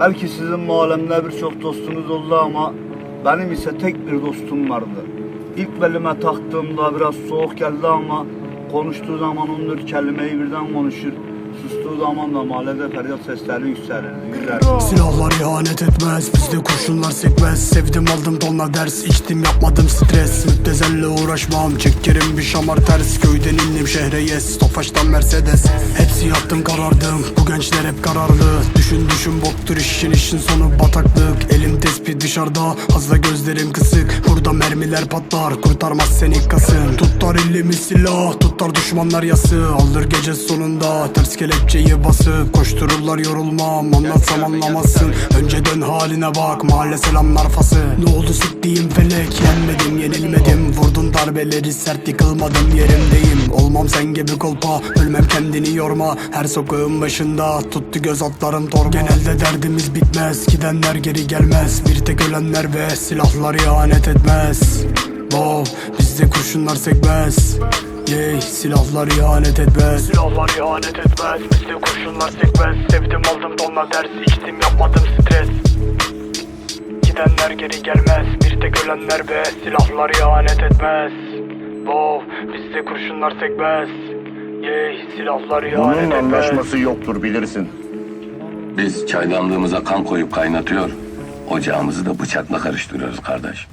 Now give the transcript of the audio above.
Belki sizin mahallemde birçok dostunuz oldu ama benim ise tek bir dostum vardı. İlk belime taktığımda biraz soğuk geldi ama konuştuğu zaman 14 kelimeyi birden konuşur. Sustuğu zaman da mahallede feryat sesleri yükselirdi. Güzel. Silahlar ihanet etmez Bizde kurşunlar sekmez. Sevdim aldım tonla ders içtim yapmadım stres. Müptezelle uğraşmam Çekerim bir şamar ters. Köyden indim şehre yes Tofaştan Mercedes. Hepsi yattım karardım Bu gençler hep kararlı. Düşün düşün boktur işin işin sonu bataklık. Elim tespih dışarıda Fazla gözlerim kısık. Burada mermiler patlar Kurtarmaz seni kasın Tutar elimi silah Tutar düşmanlar yası Alır gece sonunda Ters kelepçeyi basıp Koştururlar yorulmam. Anlatsam anlamazsın. Önceden haline bak. Mahalle selamlar fası Ne oldu siktiğim felek? Yenmedim yenilmedim. Vurdum darbeleri sert yıkılmadım yerimdeyim. Olmam sen gibi kolpa. Ölmem kendini yorma. Her sokağın başında Tuttu göz atlarım torba. Genelde derdimiz bitmez. Gidenler geri gelmez. Bir tek ölenler ve silahlar ihanet etmez. Wow bizde kurşunlar sekmez Yey silahlar ihanet etmez. Silahlar ihanet etmez. Bizde kurşunlar sekmez. Sevdim aldım tonla ders. İçtim yapmadım stres. Gidenler geri gelmez. Bir tek ölenler ve silahlar ihanet etmez. Wow bizde kurşunlar sekmez. Yey silahlar ihanet Bunun etmez. anlaşması yoktur bilirsin. Biz çaydanlığımıza kan koyup kaynatıyor, ocağımızı da bıçakla karıştırıyoruz kardeş.